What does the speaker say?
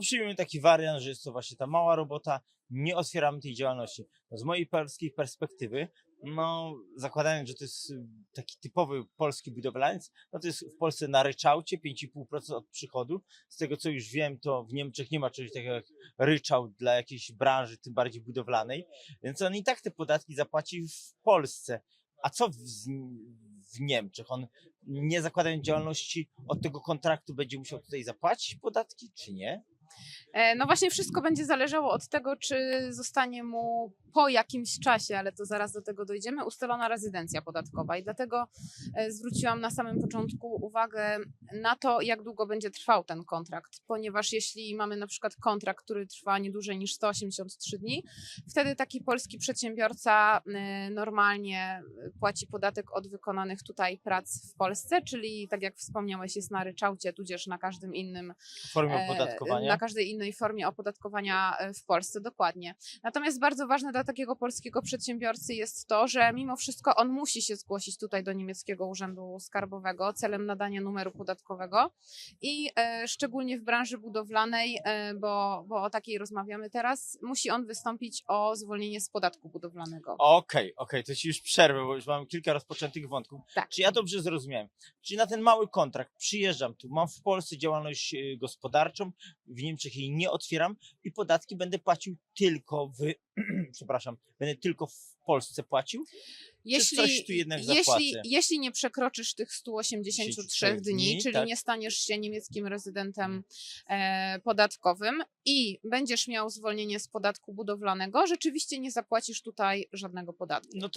przyjmijmy taki wariant, że jest to właśnie ta mała robota, nie otwieramy tej działalności. No z mojej polskiej perspektywy, no zakładając, że to jest y, taki typowy polski budowlaniec, no to jest w Polsce na ryczałcie 5,5% od przychodu. Z tego co już wiem, to w Niemczech nie ma czegoś takiego jak ryczałt dla jakiejś branży, tym bardziej budowlanej, więc on i tak te podatki zapłaci w Polsce. A co w, w Niemczech? On nie zakładając działalności od tego kontraktu będzie musiał tutaj zapłacić podatki, czy nie? E, No właśnie wszystko będzie zależało od tego, czy zostanie mu po jakimś czasie, ale to zaraz do tego dojdziemy, ustalona rezydencja podatkowa. I dlatego e, zwróciłam na samym początku uwagę na to, jak długo będzie trwał ten kontrakt, ponieważ jeśli mamy na przykład kontrakt, który trwa nie dłużej niż 183 dni, wtedy taki polski przedsiębiorca e, normalnie płaci podatek od wykonanych tutaj prac w Polsce, czyli tak jak wspomniałeś, jest na ryczałcie, tudzież na każdym innym formie opodatkowania? Każdej innej formie opodatkowania e, w Polsce, dokładnie. Natomiast bardzo ważne dla takiego polskiego przedsiębiorcy jest to, że mimo wszystko on musi się zgłosić tutaj do niemieckiego urzędu skarbowego celem nadania numeru podatkowego i e, szczególnie w branży budowlanej, e, bo, bo o takiej rozmawiamy teraz, musi on wystąpić o zwolnienie z podatku budowlanego. Okej, okej, to ci już przerwę, bo już mam kilka rozpoczętych wątków. Tak. Czy ja dobrze zrozumiałem? Czyli na ten mały kontrakt przyjeżdżam tu, mam w Polsce działalność gospodarczą, w Niemczech jej nie otwieram i podatki będę płacił tylko w, przepraszam, będę tylko w Polsce płacił? coś tu jednak jeśli, zapłacę? jeśli nie przekroczysz tych 183 183 dni, dni, czyli tak. nie staniesz się niemieckim rezydentem e, podatkowym i będziesz miał zwolnienie z podatku budowlanego, rzeczywiście nie zapłacisz tutaj żadnego podatku. No